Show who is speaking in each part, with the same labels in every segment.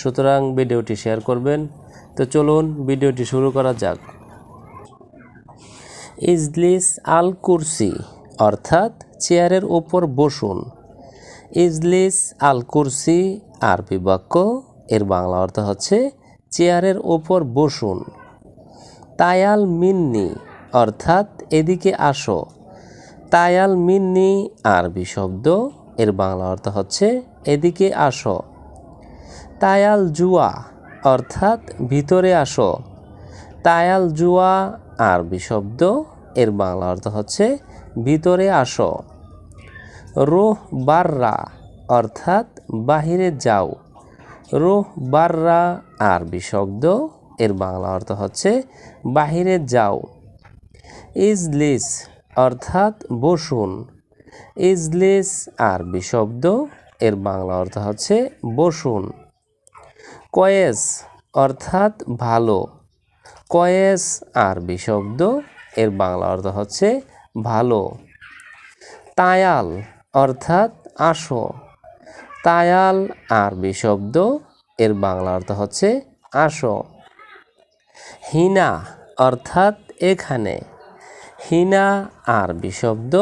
Speaker 1: সুতরাং ভিডিওটি শেয়ার করবেন। তো চলুন ভিডিওটি শুরু করা যাক। ইজলিস আল কুরসি, অর্থাৎ চেয়ারের ওপর বসুন। ইজলিস আল কুরসি, আরবি বাক্য, এর বাংলা অর্থ হচ্ছে চেয়ারের ওপর বসুন। তায়াল মিন্নি, অর্থাৎ এদিকে আসো। তায়াল মিন্নি, আরবি শব্দ, এর বাংলা অর্থ হচ্ছে এদিকে আসো। তায়াল জুয়া অর্থাৎ ভিতরে আসো। তায়াল জুয়া আরবি শব্দ, এর বাংলা অর্থ হচ্ছে ভিতরে আসো। রোহ বাররা অর্থাৎ বাহিরে যাও। রোহ বাররা আরবি শব্দ, এর বাংলা অর্থ হচ্ছে বাহিরে যাও। ইজলিস, অর্থাৎ বসুন। ইজলিস, আরবি শব্দ, এর বাংলা অর্থ হচ্ছে বসুন। কয়েস অর্থাৎ ভালো। কয়েস আরবি শব্দ এর বাংলা অর্থ হচ্ছে ভালো। তায়াল অর্থাৎ আসো। তায়াল আরবি শব্দ এর বাংলা অর্থ হচ্ছে আসো। হিনা অর্থাৎ এখানে। হিনা আরবি শব্দ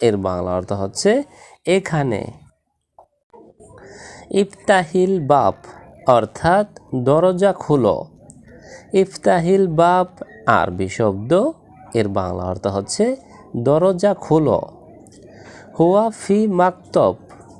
Speaker 1: এর বাংলা অর্থ হচ্ছে এখানে। ইফতাহিল বাপ অর্থাৎ দরজা খুলো। ইফতাহিল বাপ আরবি শব্দ, এর বাংলা অর্থ হচ্ছে দরজা খুলো। হুয়া ফি মাকতব,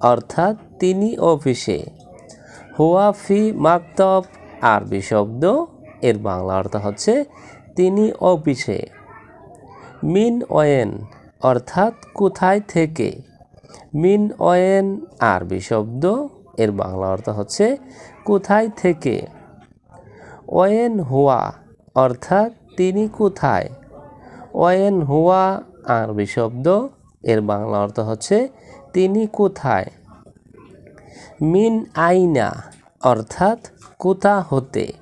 Speaker 1: অর্থাৎ তিনি অফিসে। হুয়া ফি মাকতব, আরবি শব্দ, এর বাংলা অর্থ হচ্ছে তিনি অফিসে। মিন ওয়েন অর্থাৎ কোথায় থেকে। মিন ওয়েন আরবি শব্দ এর বাংলা অর্থ হচ্ছে কোথায় থেকে। ওয়েন হুয়া অর্থাৎ তিনি কোথায়। ওয়েন হুয়া আরবি শব্দ, এর বাংলা অর্থ হচ্ছে তিনি কোথায়। মিন আইনা অর্থাৎ কোথা হতে।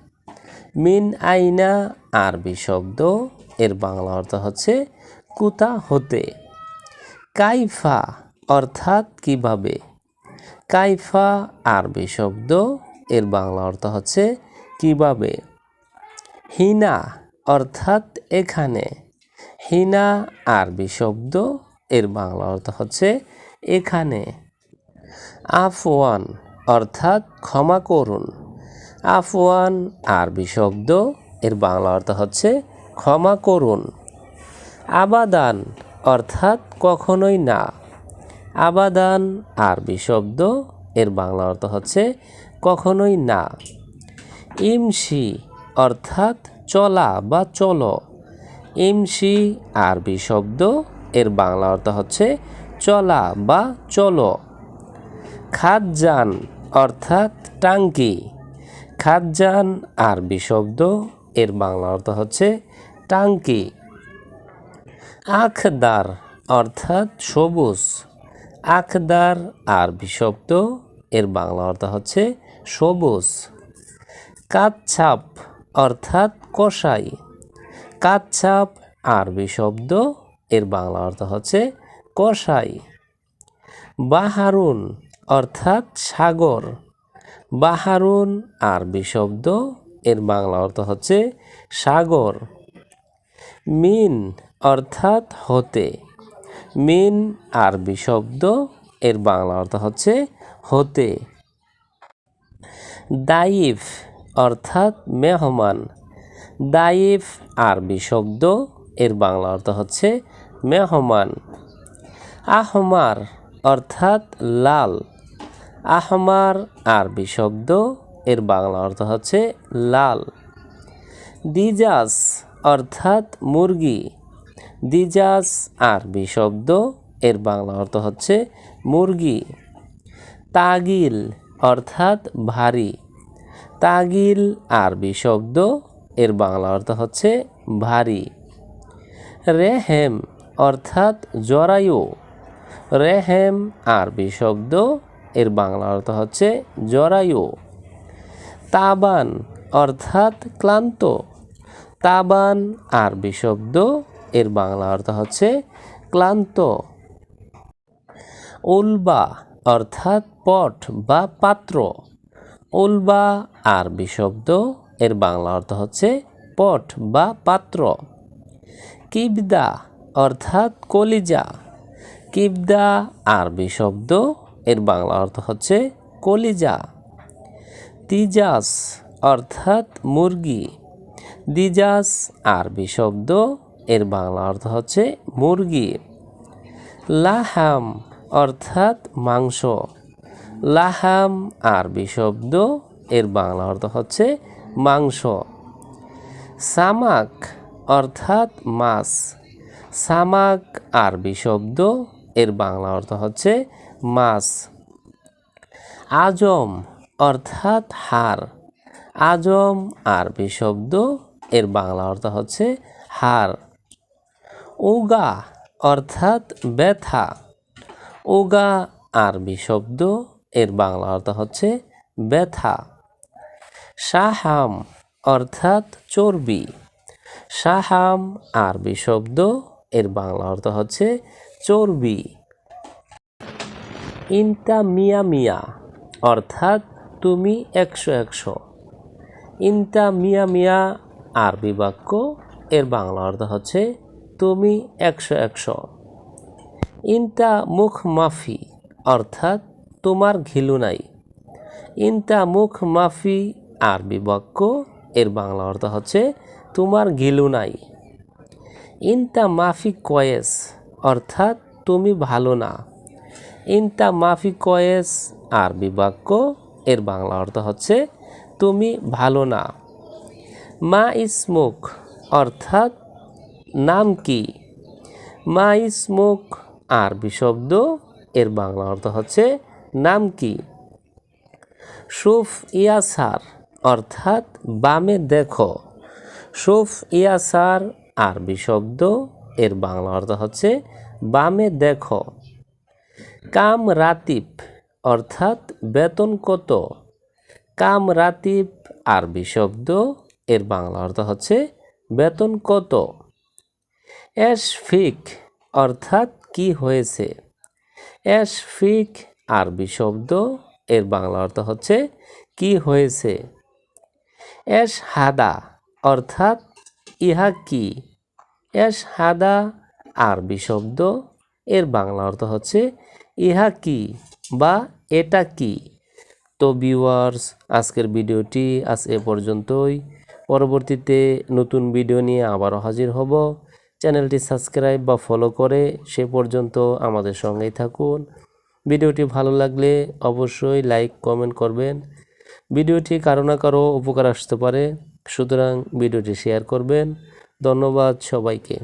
Speaker 1: মিন আইনা আরবি শব্দ, এর বাংলা অর্থ হচ্ছে কোথা হতে। কাইফা অর্থাৎ কীভাবে। কাইফা আরবি শব্দ। এর বাংলা অর্থ হচ্ছে কীভাবে? হিনা অর্থাৎ এখানে। হিনা আরবি শব্দ, এর বাংলা অর্থ হচ্ছে এখানে। আফওয়ান অর্থাৎ ক্ষমা করুন। আফওয়ান আরবি শব্দ, এর বাংলা অর্থ হচ্ছে ক্ষমা করুন। আবাদান অর্থাৎ কখনোই না। আবাদান আরবি শব্দ এর বাংলা অর্থ হচ্ছে কখনোই না। ইমসি অর্থাৎ চলা বা চলো। ইমসি আরবি শব্দ এর বাংলা অর্থ হচ্ছে চলা বা চলো। খাদ্যান অর্থাৎ টাঙ্কি। খাদ্যান আরবি শব্দ এর বাংলা অর্থ হচ্ছে টাঙ্কি। আখদার অর্থাৎ সবুজ। আখদার আরবি শব্দ, এর বাংলা অর্থ হচ্ছে সবুজ। কাচ্ছাপ অর্থাৎ কষাই কাচ্ছাপ আরবি শব্দ, এর বাংলা অর্থ হচ্ছে কষাই বাহারুন অর্থাৎ সাগর। বাহারুন আরবি শব্দ, এর বাংলা অর্থ হচ্ছে সাগর। মিন অর্থাৎ হতে। মিন আরবি শব্দ, এর বাংলা অর্থ হচ্ছে হতে। দাইফ অর্থাৎ মেহমান। দাইফ আরবি শব্দ, এর বাংলা অর্থ হচ্ছে মেহমান। আহমার অর্থাৎ লাল। আহমার আরবি শব্দ, এর বাংলা অর্থ হচ্ছে লাল। দিজাস অর্থাৎ মুরগি। দিজাস আরবি শব্দ এর বাংলা অর্থ হচ্ছে মুরগি। তাগিল অর্থাৎ ভারী। তাগিল আরবি শব্দ এর বাংলা অর্থ হচ্ছে ভারী। রেহেম অর্থাৎ জরায়ু। রেহেম আরবি শব্দ এর বাংলা অর্থ হচ্ছে জরায়ু। তাবান অর্থাৎ ক্লান্ত। তাবান আরবি শব্দ এর বাংলা অর্থ হচ্ছে ক্লান্ত। উলবা অর্থাৎ পট বা পাত্র। উলবা আরবি শব্দ, এর বাংলা অর্থ হচ্ছে পট বা পাত্র। কিবদা অর্থাৎ কলিজা। কিবদা আরবি শব্দ, এর বাংলা অর্থ হচ্ছে কলিজা। তিজাস অর্থাৎ মুরগি। দিজাস আরবি শব্দ এর বাংলা অর্থ হচ্ছে মুরগি। লাহাম অর্থাৎ মাংস। লাহাম আরবি শব্দ, এর বাংলা অর্থ হচ্ছে মাংস। সামাক অর্থাৎ মাছ। সামাক আরবি শব্দ, এর বাংলা অর্থ হচ্ছে মাছ। আজম অর্থাৎ হার আজম আরবি শব্দ, এর বাংলা অর্থ হচ্ছে হার উগা অর্থাৎ ব্যথা। ওগা আরবি শব্দ, এর বাংলা অর্থ হচ্ছে ব্যথা। সাহাম অর্থাৎ চর্বি। সাহাম আরবি শব্দ, এর বাংলা অর্থ হচ্ছে চর্বি। ইনতা মিয়া মিয়া অর্থাৎ তুমি একশো একশো। ইনতা মিয়া মিয়া আরবি বাক্য, এর বাংলা অর্থ হচ্ছে তুমি একশো একশো। ইনতা মুখ মাফি, অর্থাৎ তোমার ঘিলু নাই। ইনতা মুখ মাফি, আরবি বাক্য, এর বাংলা অর্থ হচ্ছে তোমার গিলু নাই। ইনতা মাফি কয়েস, অর্থাৎ তুমি ভালো না। ইনতা মাফি কয়েস, আরবি বাক্য, এর বাংলা অর্থ হচ্ছে তুমি ভালো না। মা ইসমুক অর্থাৎ নাম কি? মা ইসমুক আরবি শব্দ, এর বাংলা অর্থ হচ্ছে নাম কি? সুফ ইয়াসার, অর্থাৎ বামে দেখো। সুফ ইয়াসার আরবি শব্দ, এর বাংলা অর্থ হচ্ছে বামে দেখো। কাম রাতিব, অর্থাৎ বেতন কত? কাম রাতিব আরবি শব্দ, এর বাংলা অর্থ হচ্ছে বেতন কত? এশফিক অর্থাৎ কি হয়েছে? এশফিক আরবি শব্দ, এর বাংলা অর্থ হচ্ছে কি হয়েছে? এশ হাদা অর্থাৎ ইহা কি? এশ হাদা আরবি শব্দ, এর বাংলা অর্থ হচ্ছে ইহা কি বা এটা কি? তো ভিউয়ার্স, আজকের ভিডিওটি আজ এ পর্যন্তই। পরবর্তীতে নতুন ভিডিও নিয়ে আবারও হাজির হব। চ্যানেলটি সাবস্ক্রাইব বা ফলো করে সে পর্যন্ত আমাদের সঙ্গেই থাকুন। ভিডিওটি ভালো লাগলে অবশ্যই লাইক, কমেন্ট করবেন। ভিডিওটি কারও না কারও উপকার আসতে পারে। সুতরাং ভিডিওটি শেয়ার করবেন। ধন্যবাদ সবাইকে।